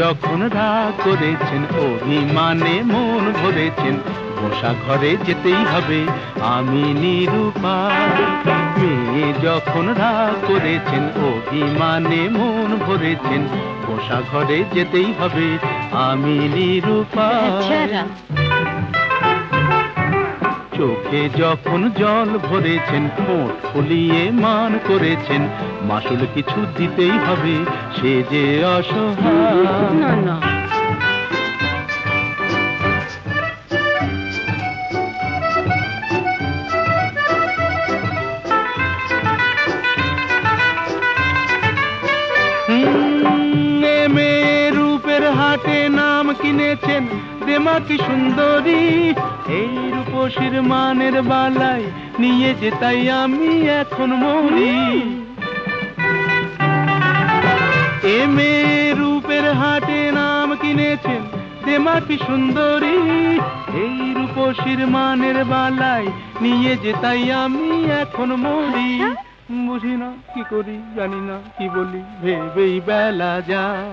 যখন রাগ করেছেন অভিমানে মন ভরেছেন বসা ঘরে যেতেই হবে আমি নিরুপায় মেয়ে যখন রাগ করেছেন অভিমানে মন ভরেছেন বসা ঘরে যেতেই হবে আমি নিরুপায় চোখে যখন জল ভরেছেন ঠোঁট ফুলিয়ে মান করেছেন মাসুল কিছু দিতেই হবে সে যে অসহায়। না না। হাটে নাম কিনেছেন দেমা কি সুন্দরী। এই রূপসীর মানের বালাই নিয়ে যে তাই আমি এখন মরি। এ মেয়ে রূপের হাটে নাম কিনেছেন। দেমা কি সুন্দরী এই রূপসীর মানের বালাই নিয়ে যে তাই আমি এখন মরি। বুঝি না কি করি জানি না কি বলি ভেবেই বেলা যায়।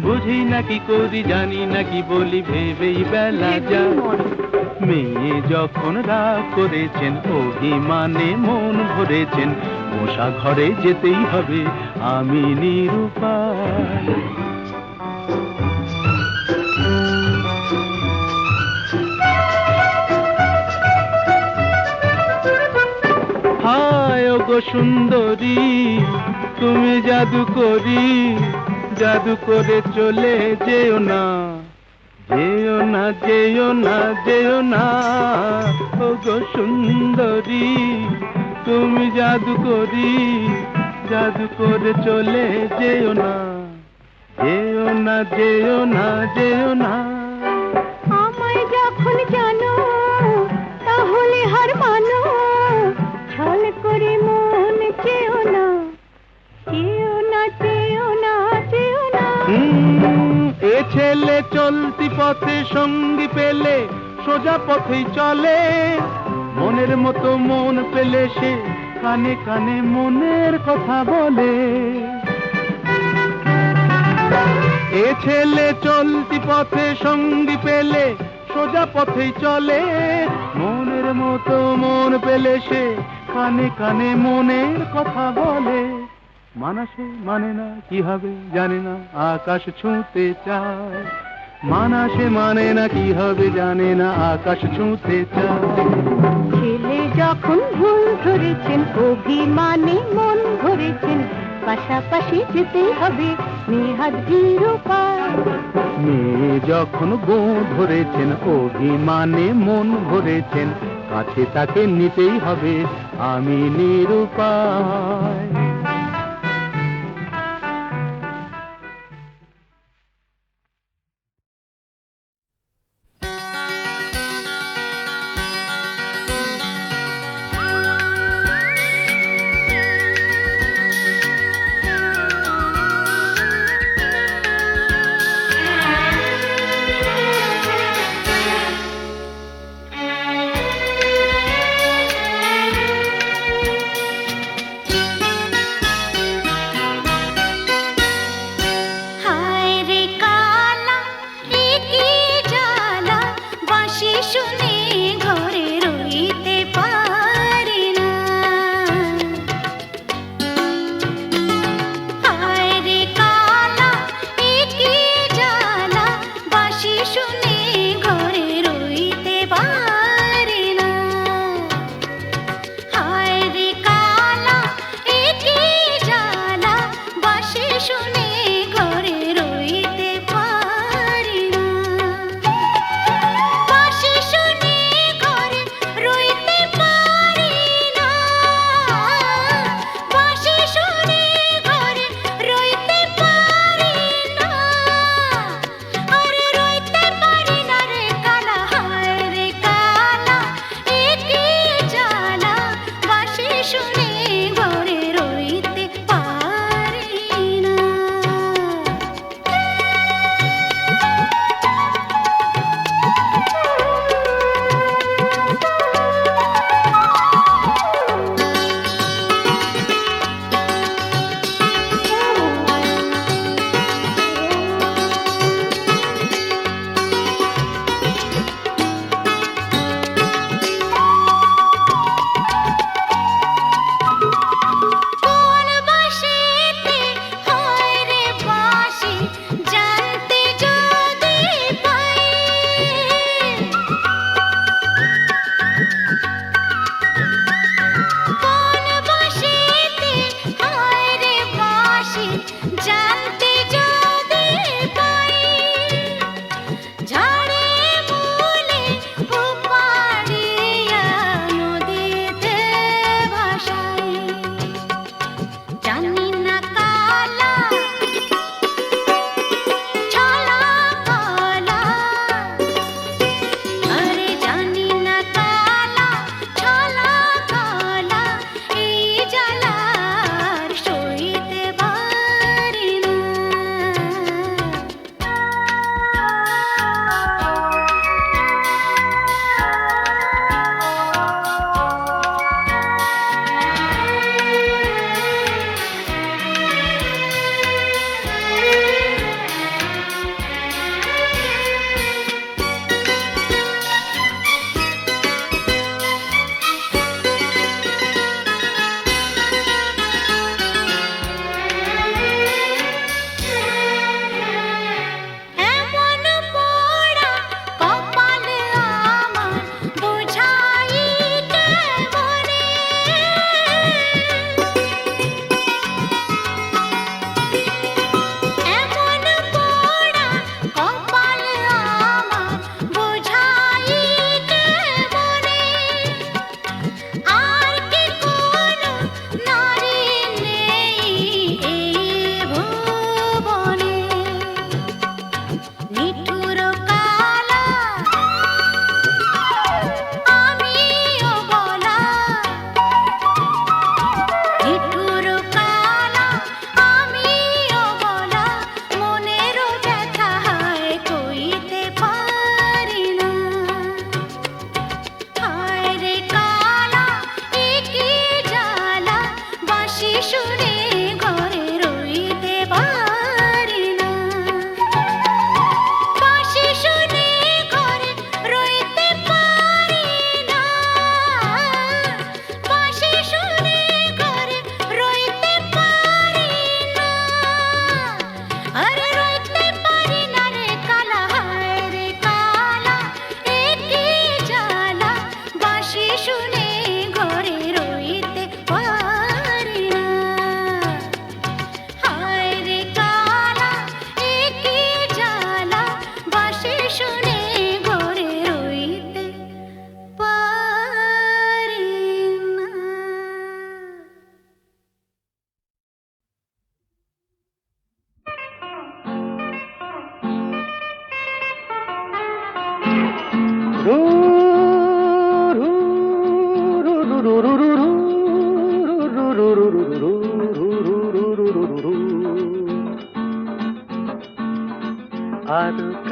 বুঝি না কি করি জানি না কি বলি ভেবেই বেলা যায়। মেয়ে যখন রাগ করেছেন, অভিমানে মন ভরেছেন, মশা ঘরে যেতেই হবে, আমি নিরুপায়। হায় গো সুন্দরী, তুমি জাদু করি, জাদু করে চলে যেও না। যেও না যেও না যেও না। ও গো সুন্দরী, তুমি জাদু করি, জাদু করে চলে যেও না। যেও না যেও না যেও না। ছেলে চলতি পথে সঙ্গী পেলে, সোজা পথেই চলে। মনের মতো মন পেলে সে কানে কানে মনের কথা বলে। এ ছেলে চলতি পথে সঙ্গী পেলে, সোজা পথেই চলে। মনের মতো মন পেলে সে কানে কানে মনের কথা বলে। মানাসে মানে না কি হবে জানে না আকাশ ছুঁতে চায়। মানাসে মানে না কি হবে জানে না আকাশ ছুঁতে চায়। ছেলে যখন ভুল ধরেছেন অভিমানে মন ধরেছেন পাশাপাশি যেতেই হবে নেহাত বিরূপায় মেয়ে যখন গো ধরেছেন অভিমানে মন ভরেছেন কাছে তাকে নিতেই হবে আমি নিরুপায়।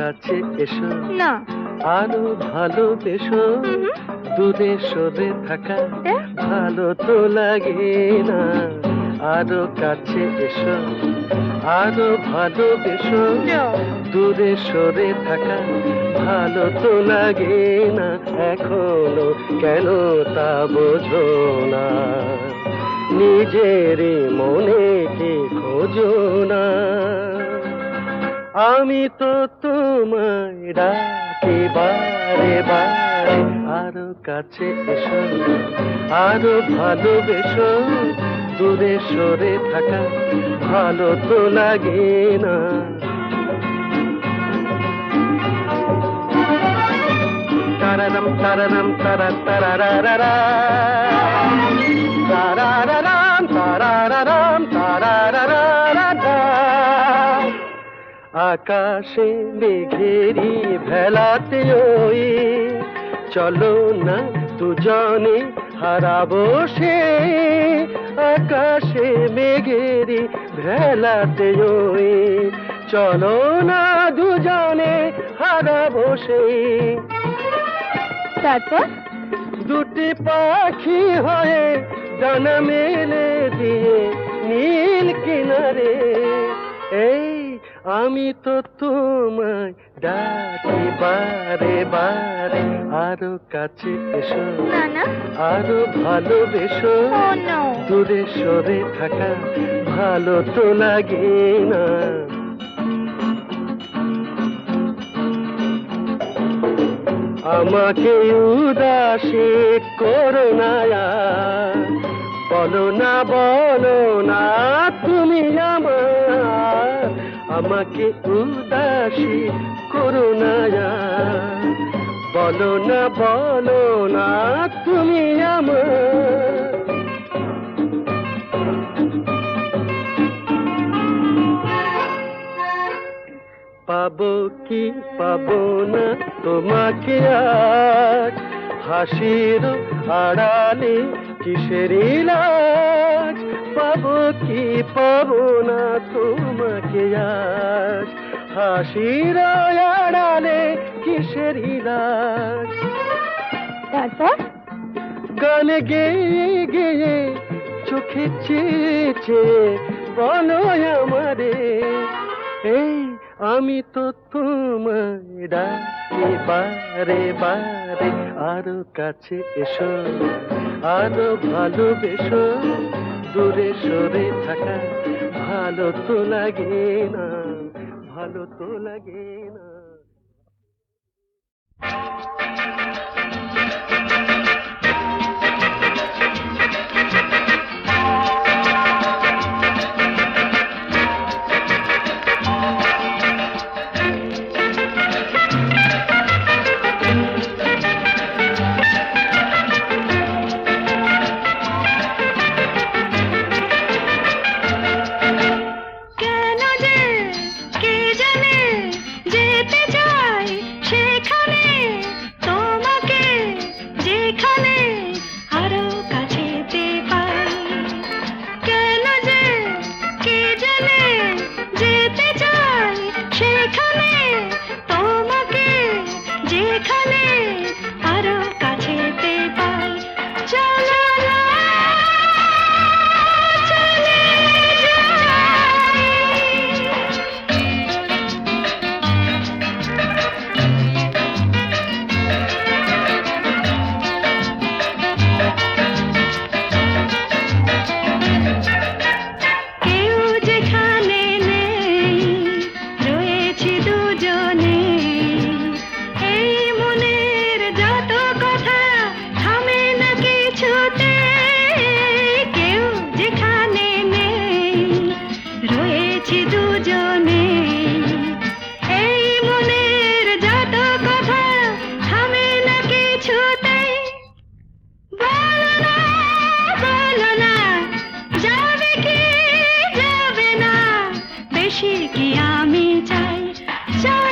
কাছে এসো। না। আরও ভালোবেসো দূরে সরে থাকা। ভালো তো লাগে না। আরও কাছে এসো। আরও ভালোবেসো দূরে সরে থাকা। ভালো তো লাগে না। এখনও কেন তা বোঝো না। নিজেরই মনে কে খোঁজো না। আমি তো তোমায় ডাকি বারে বারে। আরও কাছে এসো, আরও ভালোবেসো, দূরে সরে থাকা ভালো তো লাগে না। তারারাম তারারাম, তারা তারারারা তারারারাম তারারারাম তারারারা আকাশে মেঘেরি ভেলাতে ওই। চলো না দুজনে হারাবো সে। আকাশে মেঘেরি ভেলাতে ওই। চলো না দুজনে হারাবো সেই তারপর? দুটি পাখি হয়ে ডানা মেলে দিয়ে নীল কিনারে। এই আমি তো তোমায় ডাকি বারে বারে আরও কাছে এসো। আরও ভালোবেসো। দূরে সরে থাকা ভালো তো লাগে না। আমাকে উদাসী করো না বলো না বলো না তুমি আমার। আমাকে উদাসী করো না বলো না বলো না, তুমি আমার। পাবো কি পাবো না, তোমাকে আজ হাসির আড়ালে কিসের লাজ পাবো কি পাবো না তোমাকে আজ? হাসির আড়ালে কিসের তারপর? গানে গেয়ে গেয়ে চোখে চেয়ে চেয়ে বলো আমারে। এই আমি তো তোমায় ডাকি বারে বারে আরও কাছে এসো আরও ভালোবেসো। দূরে সরে থাকা ভালো তো লাগে না ভালো তো লাগে না। yummy tight. Show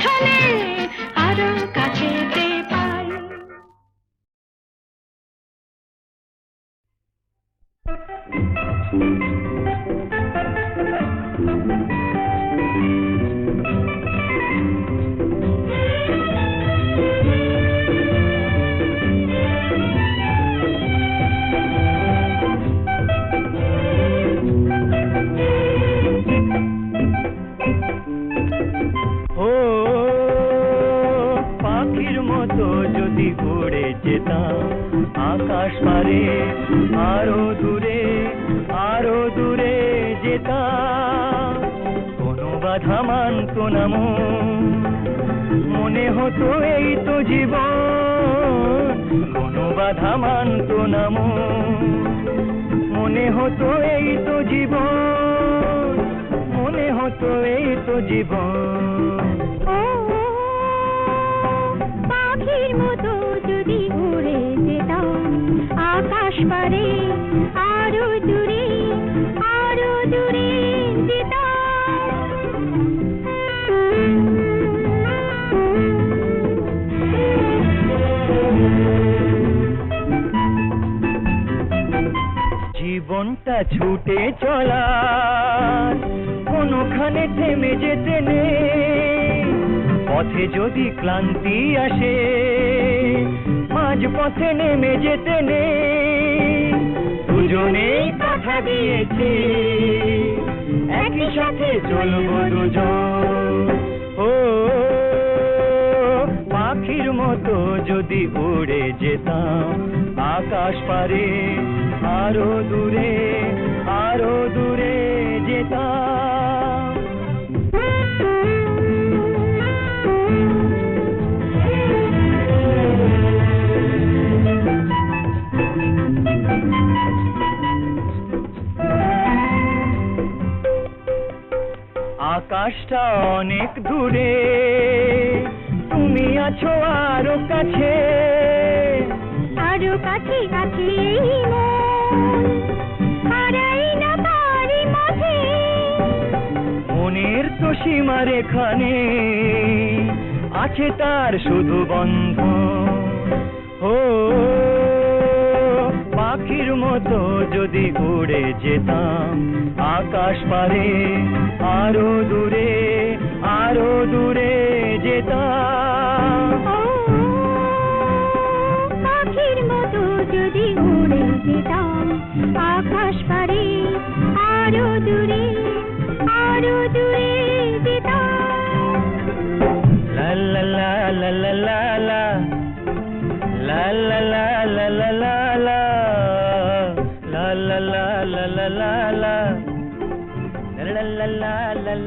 Come on. যেতাম কোনো বাধা মানত না মনে হতো এই তো জীবন, কোনো বাধা মানত না মনে হতো এই তো জীবন, মনে হতো এই তো জীবন। পাখির মতো যদি উড়ে যেতাম, আকাশ পারে আরও দূরে জীবনটা ছুটে চলা কোনোখানে থেমে যেতে নেই। পথে যদি ক্লান্তি আসে মাঝ পথে নেমে যেতে নেই। কথা দিয়েছি। একই সাথে চলবো দুজন। ও, পাখির মতো যদি উড়ে যেতাম আকাশ পারে, আরও দূরে আরও দূরে যেতাম। আকাশটা অনেক দূরে। তুমি আছো আরও কাছে। আরও কাছে কাছে মন। মনের তো সীমার এখানে আছে তার শুধু বন্ধ ও পাখির মতো যদি উড়ে যেতাম আকাশ পারে, আরও দূরে আরও দূরে যেতাম। মতো যদি উড়ে যেতাম, আকাশ পারে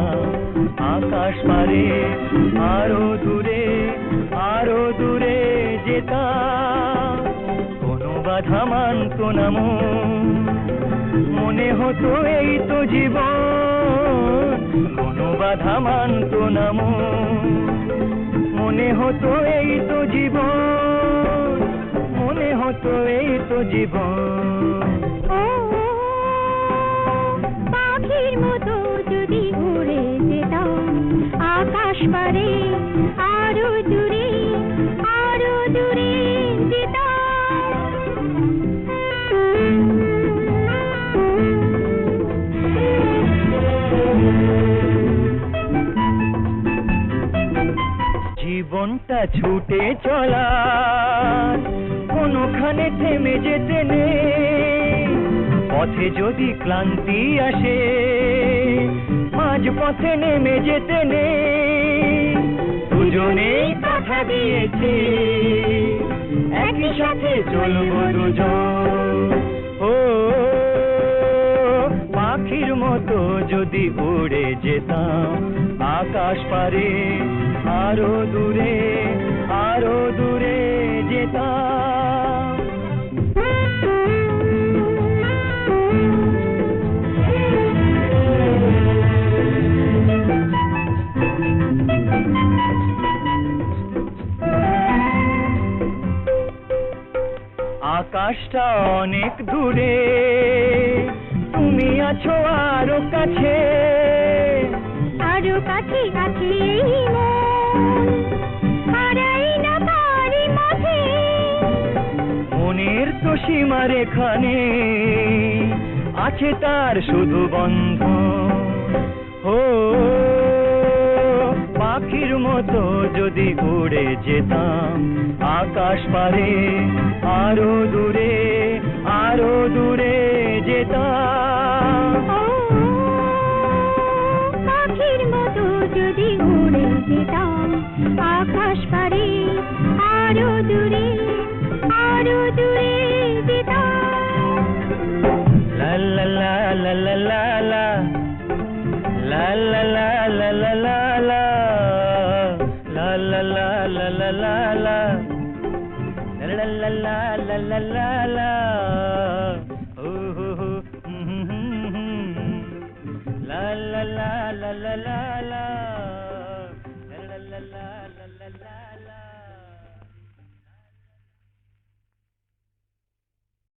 উড়ে আকাশ পারে, আরও দূরে আরও দূরে যেতাম। কোনো বাধা মানত না মনে। হতো এই তো জীবন। কোনো বাধা মানত না মনে। হতো এই তো জীবন। মনে হতো এই তো জীবন। মতো যদি উড়ে যেতাম, আকাশ পারে আরও দূরে আরও দূরে জীবনটা ছুটে চলা কোনোখানে থেমে যেতে নেই। পথে যদি ক্লান্তি আসে, মাঝ পথে নেমে যেতে নেই। দুজনেই কথা দিয়েছি, একই সাথে চলবো দুজন। ও, পাখির মতো যদি উড়ে যেতাম, আকাশ পারে আরও দূরে আরও দূরে যেতাম। আকাশটা অনেক দূরে। তুমি আছো আরও কাছে। আরও কাছে কাছে মন। মনের তো সীমা রেখানে আছে তার শুধু বন্ধ ও পাখির মতো যদি উড়ে যেতাম আকাশ পারে, আরও দূরে আরও দূরে যেতাম। পাখির মতো যদি উড়ে যেতাম, আকাশ পারে